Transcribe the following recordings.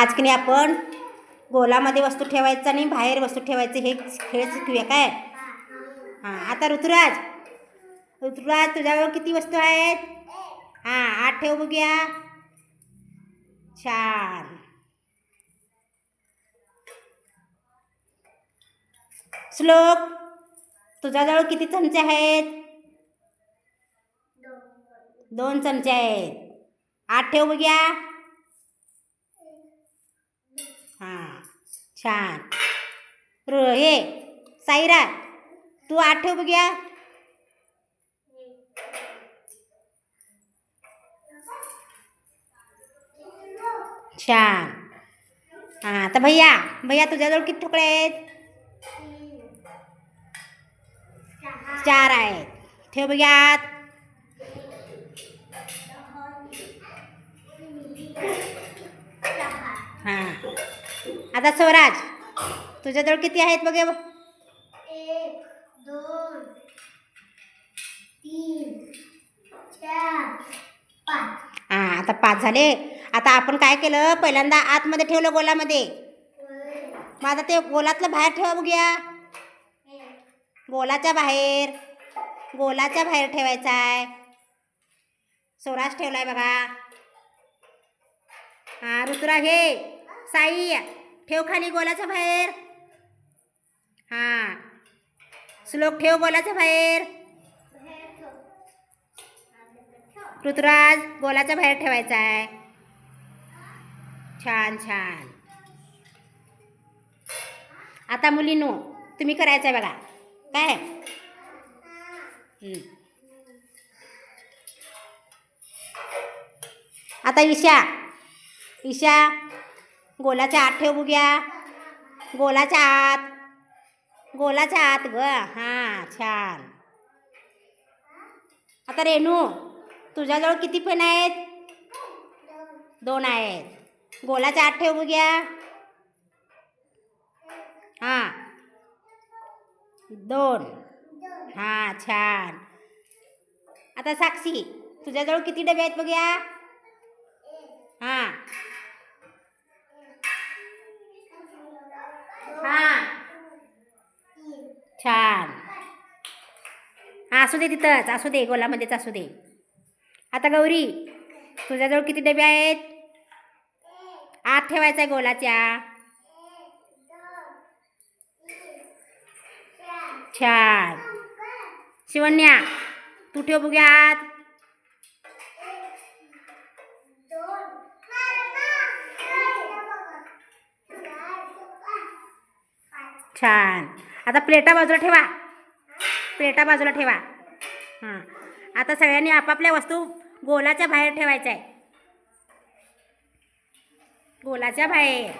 आज की नाही आपण गोलामध्ये वस्तू ठेवायचं आणि बाहेर वस्तू ठेवायचं हे खेळ शिकूया काय? हां आता ऋतुराज. ऋतुराज तुझ्याजवळ किती वस्तू आहेत? हां आठ ठेव बघूया. छान श्लोक तुझ्याजवळ किती चमचे आहेत? दोन चमचे आहेत. आठ ठेव बघूया. हां छान. र हे साईरा तू आठव ठेव बघूया छान. हां तर भैया भैया तुझ्याजवळ किती तुकडे आहेत? चार आहेत. ठेव बघूया आत हां. आता स्वराज तुझ्याजवळ किती आहेत बघे एक दोन तीन चार पाच. हां आता पाच झाले. आता आपण काय केलं? पहिल्यांदा आतमध्ये ठेवलं गोलामध्ये. मग आता ते गोलातलं बाहेर ठेवा बघूया. गोलाच्या बाहेर. गोलाच्या बाहेर ठेवायचा आहे. स्वराज ठेवलाय बघा. हां ऋतुरा घे साई. ठेव खाली गोलाच्या बाहेर. हां. श्लोक ठेव गोलाच्या बाहेर. ऋतुराज गोलाच्या बाहेर ठेवायचा आहे. छान छान. आता मुलींनो तुम्ही करायचं आहे बघा. काय? आता ईशा. ईशा गोलाच्या आत ठेव बुग्या गोलाच्या आत. गोलाच्या आत ग. हां छान. आता रेणू तुझ्याजवळ किती पेन आहेत? दोन आहेत. गोलाच्या आत ठेव बुग्या हां. दोन. हां छान. आता साक्षी तुझ्याजवळ किती डबे आहेत बघूया? हां. छान. असू दे तिथंच असू दे गोलामध्येच असू दे. आता गौरी तुझ्याजवळ किती डबे आहेत? आत ठेवायचा आहे गोलाच्या. छान. शिवण्या तू ठेव बघूया आत. छान. आता प्लेटा बाजूला ठेवा. प्लेटा बाजूला ठेवा. हां. आता सगळ्यांनी आपापल्या वस्तू गोलाच्या बाहेर ठेवायच्या आहे गोलाच्या बाहेर.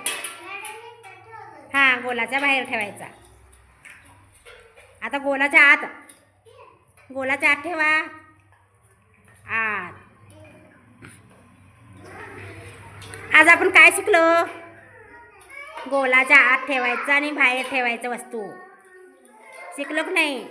हां गोलाच्या बाहेर ठेवायचा. आता गोलाच्या आत. गोलाच्या आत ठेवा. आत. आज आपण काय शिकलो? गोलाच्या आत ठेवायचं आणि बाहेर ठेवायचं वस्तू. शिकलो की नाही?